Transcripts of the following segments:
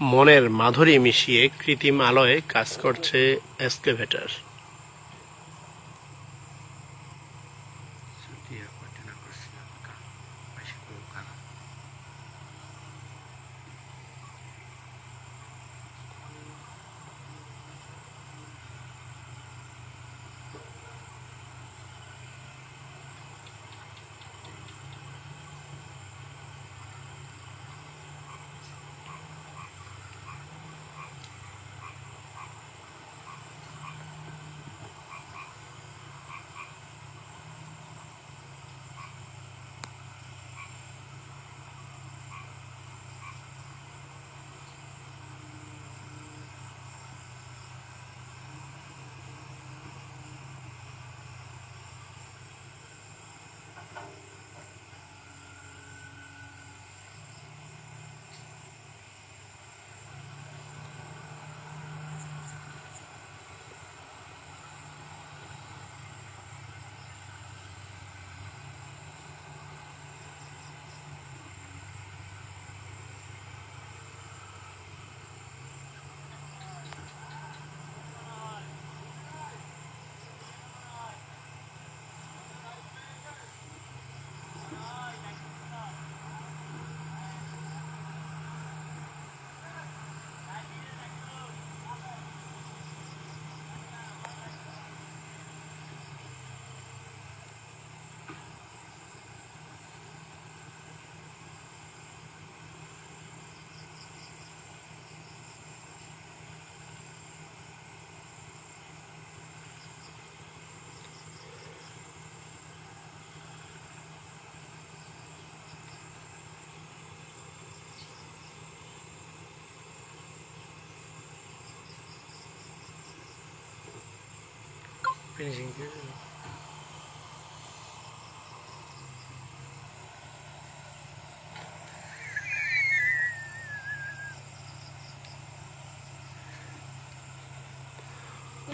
মনের মাধুরী মিশিয়ে কৃত্রিম আলোয় কাজ করছে এক্সকেভেটর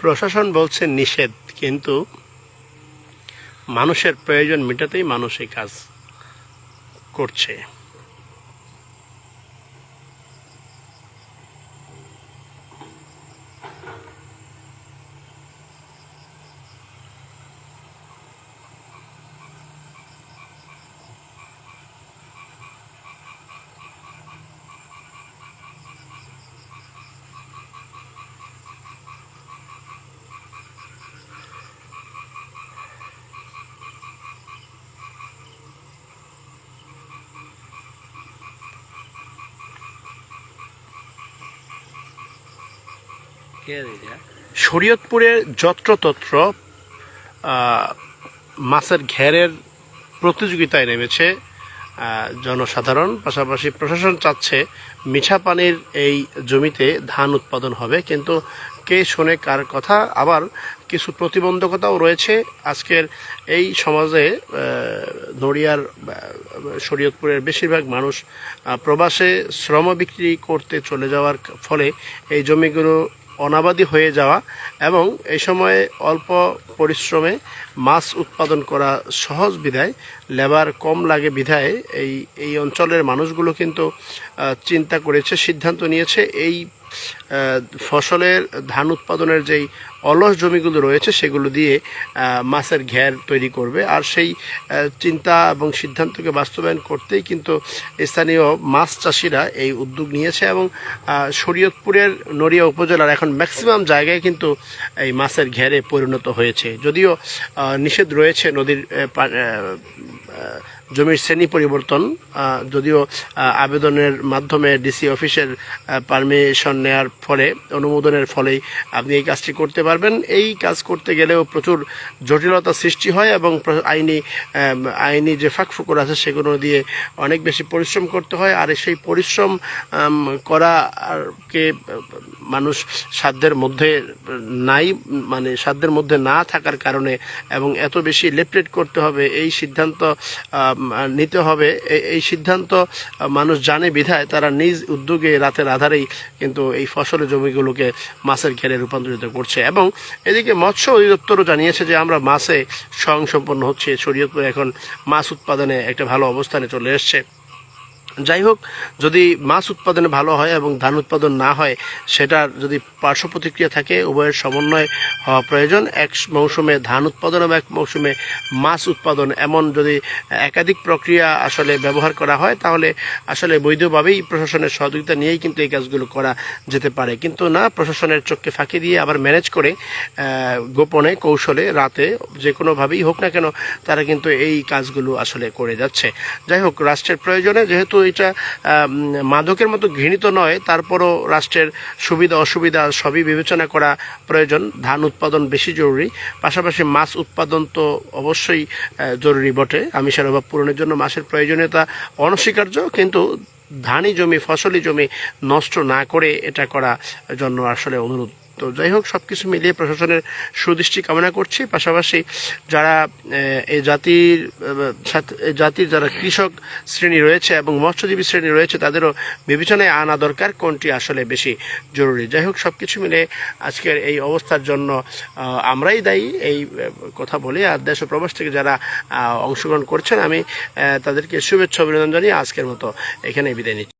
প্রশাসন বলছে নিষেধ কিন্তু মানুষের প্রয়োজন মেটাতেই মানুষ এই কাজ করছে। শরীয়তপুরের যত্রতত্র মাছের ঘেরের প্রতিযোগিতায় নেমেছে জনসাধারণ। পাশাপাশি প্রশাসন চাচ্ছে মিঠা পানির এই জমিতে ধান উৎপাদন হবে। কিন্তু কে শোনে কার কথা? আবার কিছু প্রতিবন্ধকতাও রয়েছে। আজকের এই সমাজে নড়িয়ার শরীয়তপুরের বেশিরভাগ মানুষ প্রবাসে শ্রম বিক্রি করতে চলে যাওয়ার ফলে এই জমিগুলো অনাবাদি হয়ে যাওয়া এবং এই সময়ে অল্প পরিশ্রমে মাছ উৎপাদন করা সহজ বিধায়, লেবার কম লাগে বিধায় এই এই অঞ্চলের মানুষগুলো কিন্তু চিন্তা করেছে, সিদ্ধান্ত নিয়েছে এই ফসলের ধান উৎপাদনের যেই অলস জমিগুলো রয়েছে, সেগুলো দিয়ে মাছের ঘের তৈরি করবে। আর সেই চিন্তা এবং সিদ্ধান্তকে বাস্তবায়ন করতেই কিন্তু স্থানীয় মাছ চাষিরা এই উদ্যোগ নিয়েছে এবং শরীয়তপুরের নড়িয়া উপজেলার এখন ম্যাক্সিমাম জায়গায় কিন্তু এই মাছের ঘেরে পরিণত হয়েছে। যদিও নিষেধ রয়েছে নদীর জমির শ্রেণি পরিবর্তন যদিও আবেদনের মাধ্যমে ডিসি অফিসের পারমিশন নেওয়ার ফলে অনুমোদনের ফলেই আপনি এই কাজটি করতে পারবেন। এই কাজ করতে গেলেও প্রচুর জটিলতা সৃষ্টি হয় এবং আইনি আইনি যে ফাঁকফুকর আছে সেগুলো দিয়ে অনেক বেশি পরিশ্রম করতে হয়। আর সেই পরিশ্রম আম, করা কে মানুষ সাধ্যের মধ্যে নাই মানে সাধ্যের মধ্যে না থাকার কারণে এবং এত বেশি লেপলেট করতে হবে এই সিদ্ধান্ত নিতে হবে। এই সিদ্ধান্ত মানুষ জানে বিধায় তারা নিজ উদ্যোগে রাতের আধারেই কিন্তু এই ফসলের জমিগুলোকে মাছের ঘেরে রূপান্তরিত করছে। এবং এদিকে মৎস্য অধিদপ্তরও জানিয়েছে যে আমরা মাছে স্বয়ংসম্পন্ন হচ্ছে। শরীয়তপুর এখন মাছ উৎপাদনে একটা ভালো অবস্থানে চলে এসছে। যাই হোক যদি মাছ উৎপাদনে ভালো হয় এবং ধান উৎপাদন না হয়, সেটার যদি পার্শ্ব প্রতিক্রিয়া থাকে, উভয়ের সমন্বয় হওয়া প্রয়োজন। এক মৌসুমে ধান উৎপাদন এবং এক মৌসুমে মাছ উৎপাদন। এমন যদি একাধিক প্রক্রিয়া আসলে ব্যবহার করা হয়, তাহলে আসলে বৈধভাবেই প্রশাসনের সহযোগিতা নিয়েই কিন্তু এই কাজগুলো করা যেতে পারে। কিন্তু না, প্রশাসনের চোখকে ফাঁকি দিয়ে আবার ম্যানেজ করে গোপনে, কৌশলে, রাতে, যে কোনোভাবেই হোক না কেন, তারা কিন্তু এই কাজগুলো আসলে করে যাচ্ছে। যাই হোক রাষ্ট্রের প্রয়োজনে যেহেতু এটা মাদকের মতো ঘৃণিত নয়, তারপরও রাষ্ট্রের সুবিধা, অসুবিধা সবই বিবেচনা করা প্রয়োজন। ধান উৎপাদন বেশি জরুরি। পাশাপাশি মাছ উৎপাদন তো অবশ্যই জরুরি বটে। আমিষের অভাব পূরণের জন্য মাছের প্রয়োজনীয়তা অনস্বীকার্য, কিন্তু ধানি জমি, ফসলি জমি নষ্ট না করে এটা করা জন্য আসলে অনুরোধ। তো যাই হোক সব কিছু মিলিয়ে প্রশাসনের সুদৃষ্টি কামনা করছি। পাশাপাশি যারা এই জাতির জাতির যারা কৃষক শ্রেণি রয়েছে এবং মৎস্যজীবী শ্রেণি রয়েছে, তাদেরও বিবেচনায় আনা দরকার কোনটি আসলে বেশি জরুরি। যাই হোক সব কিছু মিলে আজকের এই অবস্থার জন্য আমরাই দায়ী এই কথা বলে, আর দেশ প্রবাস থেকে যারা অংশগ্রহণ করছেন, আমি তাদেরকে শুভেচ্ছা, অভিনন্দন জানিয়ে আজকের মতো এখানেই বিদায় নিচ্ছি।